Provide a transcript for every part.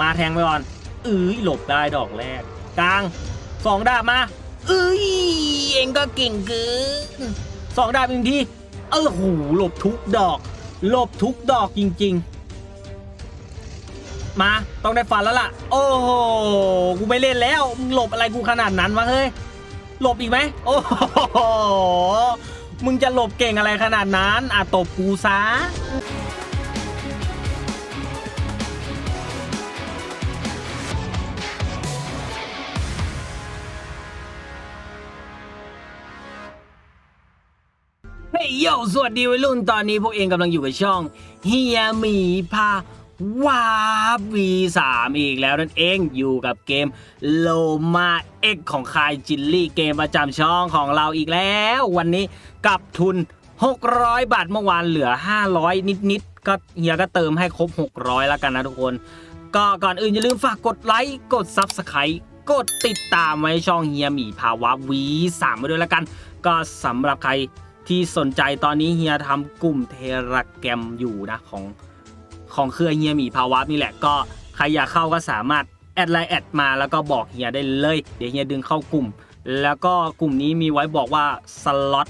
มาแทงไปก่อนเอ้ยหลบได้ดอกแรก กลางสองดาบมาเอ้ยเองก็เก่งเกินสองดาบอีกทีเออโหหลบทุกดอก หลบทุกดอกจริง ๆ มาต้องได้ฟันแล้วล่ะ โอ้โหกูไม่เล่นแล้วมึงหลบอะไรกูขนาดนั้นวะเฮ้ยหลบอีกไหมโอ้โหมึงจะหลบเก่งอะไรขนาดนั้นอะตบกูซะเฮ้ยโยสวัสดีวัยรุ่นตอนนี้พวกเองกำลังอยู่กับช่องเฮียหมีพาวาวีสามอีกแล้วนั่นเองอยู่กับเกมโลมาเอ็กของคายจินลี่เกมประจำช่องของเราอีกแล้ว วันนี้กับทุน 600 บาทเมื่อวานเหลือ 500 นิดๆก็เฮียก็เติมให้ครบ 600 แล้วกันนะทุกคน ก็ก่อนอื่นอย่าลืมฝากกดไลค์กด Subscribe กดติดตามไว้ช่องเฮียหมีภาวะวีสามมาด้วยแล้วกัน ก็สำหรับใคร ที่สนใจตอนนี้เฮียทำกลุ่มเทราแกรมอยู่นะของของเครือเฮียหมีภาวะนี่แหละก็ใครอยากเข้าก็สามารถแอดไลน์แอดมาแล้วก็บอกเฮียได้เลย เดี๋ยวเฮียดึงเข้ากลุ่ม แล้วก็กลุ่มนี้มีไว้บอกว่าสล็อต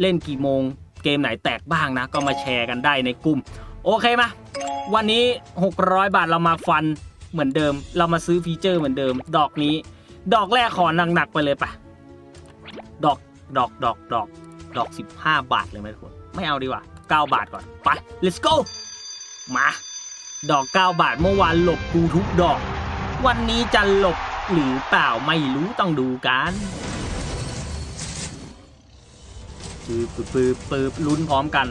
เล่นกี่โมง เกมไหนแตกบ้างนะ ก็มาแชร์กันได้ในกลุ่ม โอเคมาวันนี้ 600 บาทเรามาฟันเหมือนเดิม เรามาซื้อฟีเจอร์เหมือนเดิม ดอกนี้ ดอกแรกขอหนักๆไปเลยปะดอกดอกดอกดอก ดอก 15 บาทเลยไหมทุกคน ไม่เอาดีกว่า 9 บาทก่อน ไป let's go มา ดอก 9 บาทเมื่อวานหลบกูทุกดอก วันนี้จะหลบหรือเปล่าไม่รู้ต้องดูกันปืบปืบปืบปืบลุ้นพร้อมกัน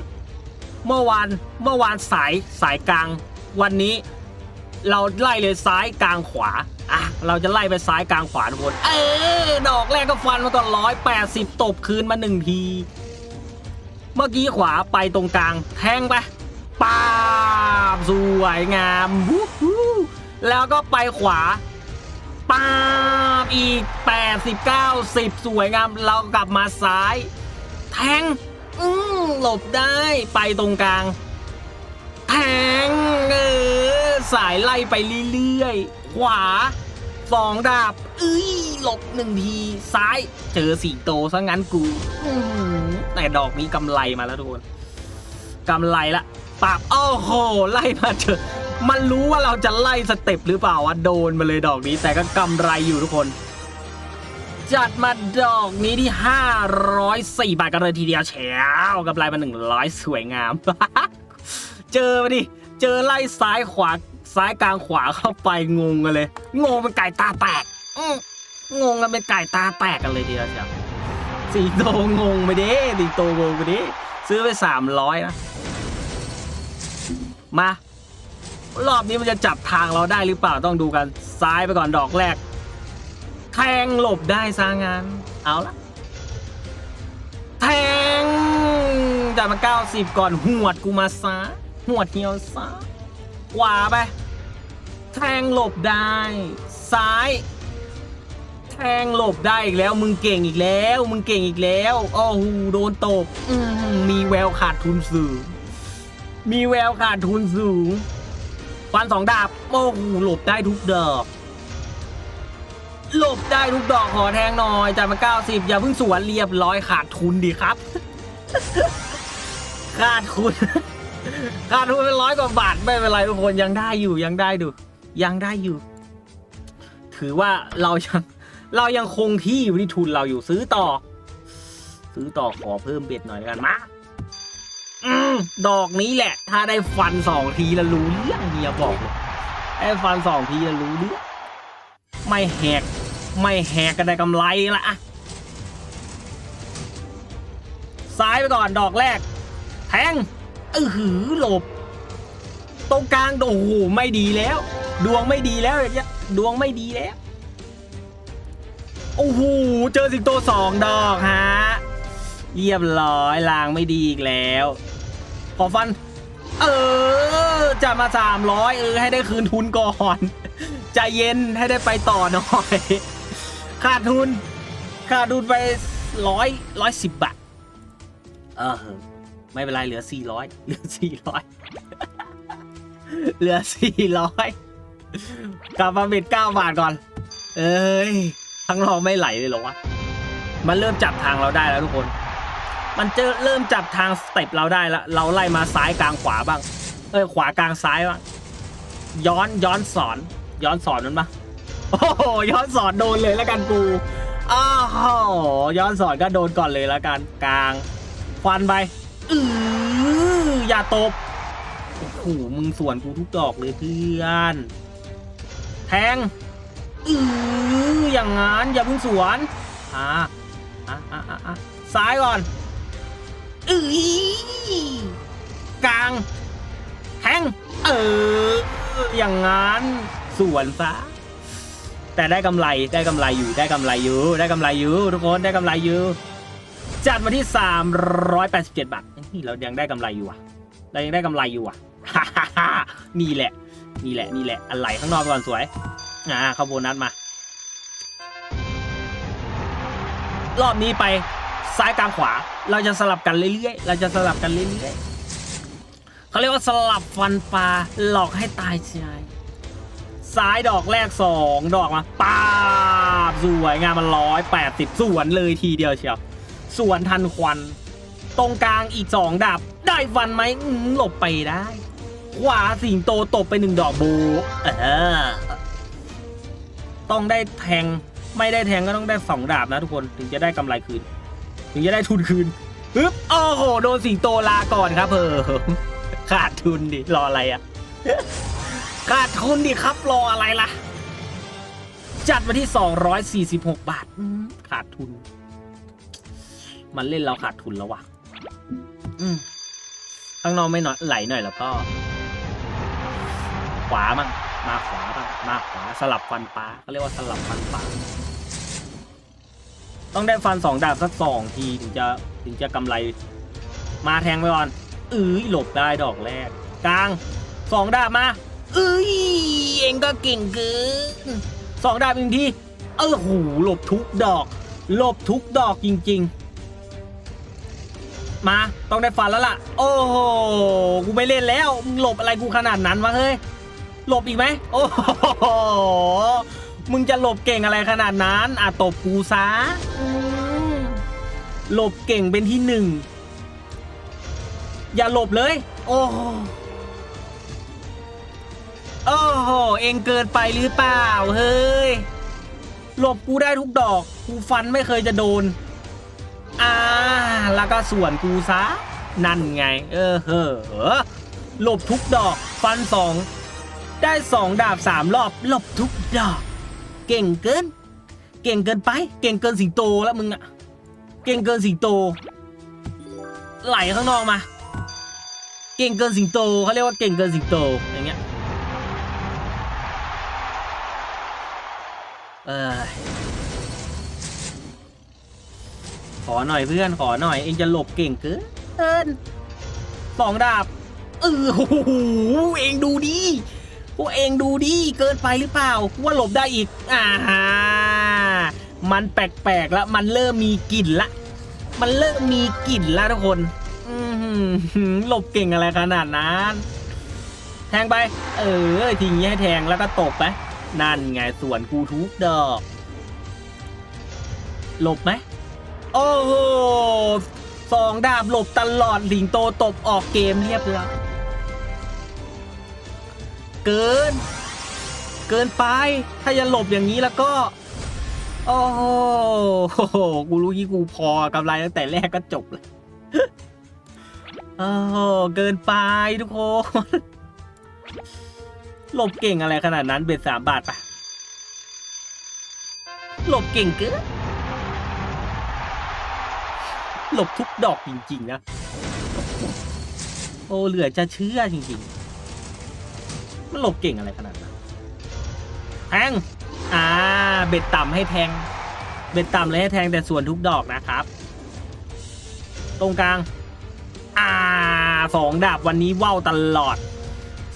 เมื่อวานเมื่อวานสายสายกลาง วันนี้ เราไล่เลยซ้ายกลางขวาอะเราจะไล่ไปซ้ายกลางขวาทุกคนเออดอกแรกก็ฟันมาก่อนร้อยแปดสิบตบคืนมาหนึ่งที เมื่อกี้ขวาไปตรงกลาง แทงไปป้าบสวยงามวู้ฮู้แล้วก็ไปขวาป้าบอีก80 90สวยงาม เรากลับมาซ้าย แทง อืหลบได้ไปตรงกลาง แทง สายไล่ไปเรื่อยๆ ขวาสองดาบเอ้ยหลบหนึ่งที ซ้ายเจอสีโตซะงั้นกูอื้อหือแต่ดอกนี้กำไรมาแล้วทุกคนกำไรละปราบโอ้โห ไล่มาเจอ มันรู้ว่าเราจะไล่สเต็ปหรือเปล่าวะโดนมาเลยดอกนี้ แต่ก็กำไรอยู่ทุกคน จัดมาดอกนี้ที่ 504 บาทกันเลยทีเดียวแฉวกำไรมา 100 สวยงาม เจอมาดิ เจอไล่ซ้ายขวา ซ้ายกลางขวาเข้าไปงงกันเลย งงเป็นไก่ตาแตกงงกันเป็นไก่ตาแตกกันเลยทีเดียวเชียวสีโตงงไปดิสีโตงงไปดิซื้อไป300นะ มารอบนี้มันจะจับทางเราได้หรือเปล่าต้องดูกันซ้ายไปก่อนดอกแรกแทงหลบได้ซะงั้นเอาละแทงจากมา90 ก่อนหวดกูมาซะหวดเหี่ยวซะ ขวาไป แทงหลบได้ ซ้าย แทงหลบได้อีกแล้ว มึงเก่งอีกแล้ว มึงเก่งอีกแล้วโอ้โหโดนตบมมีแววขาดทุนสูง มีแววขาดทุนสูงฟันสองดาบโอ้โหหลบได้ทุกดอกหลบได้ทุกดอกขอแทงหน่อยจ่ายมา 90 อย่าเพิ่งสวนเรียบร้อยขาดทุนดีครับ ขาดทุน ขาดทุนเป็นร้อยกว่าบาทไม่เป็นไรทุกคนยังได้อยู่ยังได้ดูยังได้อยู่ ถือว่าเรายังเรายังคงที่อยู่ที่ทุนเราอยู่ซื้อต่อ ซื้อต่อขอเพิ่มเบ็ดหน่อยกันมาอืมดอกนี้แหละ ถ้าได้ฟันสองทีแล้วรู้เรื่องเฮียบอกได้ฟันสองทีแล้วรู้เรื่องไม่แหก ไม่แหกก็ได้กำไรละอะซ้ายไปก่อนดอกแรก แทง เออหือหลบ ตรงกลางโอ้โหไม่ดีแล้ว ดวงไม่ดีแล้วเงี้ยดวงไม่ดีแล้ว โอ้โหเจอสิงโตสองดอกฮะเรียบร้อยลางไม่ดีอีกแล้ว ขอฟัน เออ จะมาสามร้อยเออ ให้ได้คืนทุนก่อนใจเย็นให้ได้ไปต่อหน่อย ขาดทุน ขาดทุนไปร้อยร้อยสิบบาทเออ ไม่เป็นไรเหลือสี่ร้อยเหลือสี่ร้อยเหลือสี่ร้อยกลับมาเบ็ดเก้าบาทก่อน เอ้ยข้งนอกไม่ไหลเลยหรอวะ มันเริ่มจับทางเราได้แล้วทุกคน มันจะเริ่มจับทางสเต็ปเราได้แล้ว เราไล่มาซ้ายกลางขวาบ้าง เอ้ยขวากลางซ้ายบ้าง ย้อนย้อนสอน ย้อนสอนมันปะโอ้โหย้อนสอนโดนเลยแล้วกันกูอ้าวย้อนสอนก็โดนก่อนเลยแล้วกัน กลางฟันไป อืออย่าตบโอ้โหมึงสวนกูทุกดอกเลยเพื่อน แทงอืออย่างงั้นอย่าเพิ่งสวนอ่าอะอะอะอะซ้ายก่อนอือกลาง แทง เออ อย่างงั้นสวนซะแต่ได้กำไรได้กำไรอยู่ได้กำไรอยู่ได้กำไรอยู่ทุกคนได้กำไรอยู่ จัดมาที่ 387 บาทนี่เรายังได้กำไรอยู่อะ เรายังได้กำไรอยู่อะ นี่แหละ นี่แหละ นี่แหละ อะไรข้างนอกก่อนสวย อ่าเข้าโบนัสมา รอบนี้ไปซ้ายกลางขวา เราจะสลับกันเรื่อยๆ เราจะสลับกันเรื่อยๆเขาเรียกว่าสลับฟันปลาหลอกให้ตายใจซ้ายดอกแรกสองดอกมาป้าบสวยงามมันร้อยแปดสิบสวนเลยทีเดียวเชียว ส่วนทันควัน ตรงกลางอีกสองดาบได้ฟันไหมหลบไปได้ ขวาสิงโตตบไปหนึ่งดอกบะเออต้องได้แทงไม่ได้แทงก็ต้องได้สองดาบนะทุกคนถึงจะได้กำไรคืน ถึงจะได้ทุนคืนฮึบโอ้โหโดนสิงโตลาก่อนครับเออขาดทุนดิรออะไรอะขาดทุนดิครับรออะไรล่ะ จัดมาที่ 246 บาทขาดทุน มันเล่นเราขาดทุนแล้ววะอืมข้างนอกไม่หน่อยไหลหน่อยแล้วก็ขวามั่งมาขวาบ้างมาขวาสลับฟันปลาเขาเรียกว่าสลับฟันปลาต้องได้ฟันสองดาบสักสองทีถึงจะถึงจะกำไร มาแทงไปก่อนเอ้ยหลบได้ดอกแรก กลางสองดาบมาเอ้ยเองก็เก่งเกินสองดาบอีกทีเออหูหลบทุกดอก หลบทุกดอกจริง ๆ มาต้องได้ฟันแล้วล่ะ โอ้โหกูไม่เล่นแล้วมึงหลบอะไรกูขนาดนั้นวะเฮ้ยหลบอีกไหมโอ้โหมึงจะหลบเก่งอะไรขนาดนั้นอะตบกูซะหลบเก่งเป็นที่หนึ่งอย่าหลบเลย โอ้โหโอ้โหเองเกินไปหรือเปล่าเฮ้ยหลบกูได้ทุกดอก กูฟันไม่เคยจะโดน อ่า แล้วก็ส่วนกูซะ นั่นไง เออเฮ้อหลบทุกดอก ฟันสอง ได้สองดาบสามรอบ หลบทุกดอก เก่งเกิน เก่งเกินไป เก่งเกินสิงโตแล้วมึงอะเก่งเกินสิงโต ไหลข้างนอกมา เก่งเกินสิงโตเขาเรียกว่าเก่งเกินสิงโตอย่างเงี้ย เออ ขอหน่อยเพื่อนขอหน่อยเองจะหลบเก่งเกินสองดาบเออโอ้โหเองดูดีพวกเองดูดิเกินไปหรือเปล่าว่าหลบได้อีกอ่ามันแปลกๆแล้วมันเริ่มมีกลิ่นละ มันเริ่มมีกลิ่นล้วทุกคนหลบเก่งอะไรขนาดนั้น แทงไป เออทีนี้ให้แทงแล้วก็ตบไปนั่นไงส่วนกูทุกดอก หลบไหม โอ้โหสองดาบหลบตลอดลิงโตตบออกเกมเรียบร้อยเกิน เกินไป ถ้าจะหลบอย่างนี้แล้วก็ โอ้โหกูรู้ยี่กูพอกำไรตั้งแต่แรกก็จบเลยโอ้โหเกินไปทุกคนหลบเก่งอะไรขนาดนั้นเบ็ดสามบาทปะหลบเก่งเกิน หลบทุกดอกจริง ๆ นะ โอ้เหลือจะเชื่อจริง ๆ มันหลบเก่งอะไรขนาดนั้นแทงอ่าเบ็ดต่ำให้แทง เบ็ดต่ำเลยให้แทงแต่ส่วนทุกดอกนะครับ ตรงกลาง อ่าสองดาบวันนี้ว่าวตลอด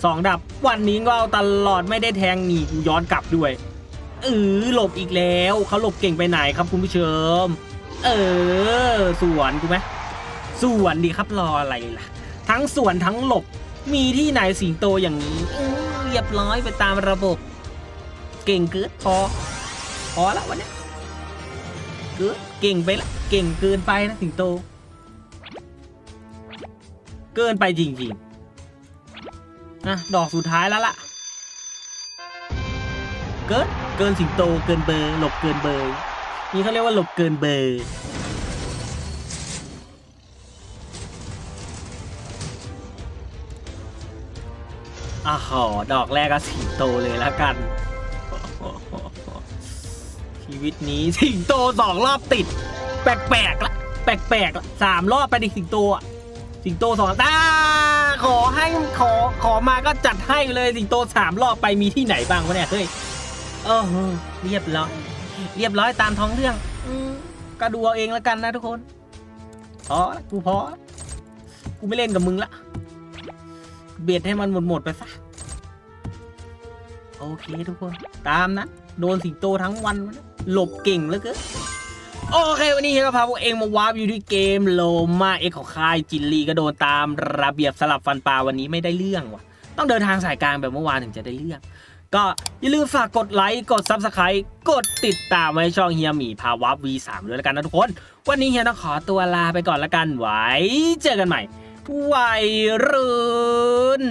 สองดาบวันนี้ว่าวตลอดไม่ได้แทงหนีกูย้อนกลับด้วยเออหลบอีกแล้วเขาหลบเก่งไปไหนครับคุณผู้ชม เออ สวนกูไหมสวนดีครับรออะไรล่ะ ทั้งสวนทั้งหลบ มีที่ไหนสิงโตอย่างนี้อื้อรียบร้อยไปตามระบบ เก่งเกินพอ พอแล้ววันนี้เกินเก่งไปละ เก่งเกินไปนะสิงโต เกินไปจริงๆนะดอกสุดท้ายแล้วล่ะ เกินเกินสิงโตเกินเบอร์หลบเกินเบอร์ นี่เขาเรียกว่าหลบเกินเบอร์อะหอดอกแรกก็สิงโตเลยแล้วกัน ชีวิตนี้สิงโตสองรอบติด แปลกๆละแปลกๆละสามรอบไปดิสิงโตอะสิงโตสองตาขอให้ขอขอมาก็จัดให้เลยสิงโตสามรอบไปมีที่ไหนบ้างวะเนี่ยเฮ้ยโอ้โหเรียบร้อย เรียบร้อยตามท้องเรื่อง อืมก็ดูเอาเองแล้วกันนะทุกคนพอละกูพอละกูไม่เล่นกับมึงละ เบียดให้มันหมดหมดๆไปซะ โอเคทุกคน ตามนะ โดนสิงโตทั้งวันวะเนี่ยหลบเก่งเหลือเกิน โอเควันนี้เฮียก็พาพวกเองมาวาร์ปอยู่ที่เกมโลมาเอ็กของค่ายจินลีก็โดนตามระเบียบสลับฟันปลาวันนี้ไม่ได้เรื่องว่ะ ต้องเดินทางสายกลางแบบเมื่อวานถึงจะได้เรื่อง ก็อย่าลืมฝากกดไลค์ กด Subscribe กดติดตามไว้ช่องเฮียหมีภาวะ V3 ด้วยแล้วกันนะทุกคน วันนี้เฮียต้องขอตัวลาไปก่อนแล้วกันไว้ เจอกันใหม่วัยรุ่น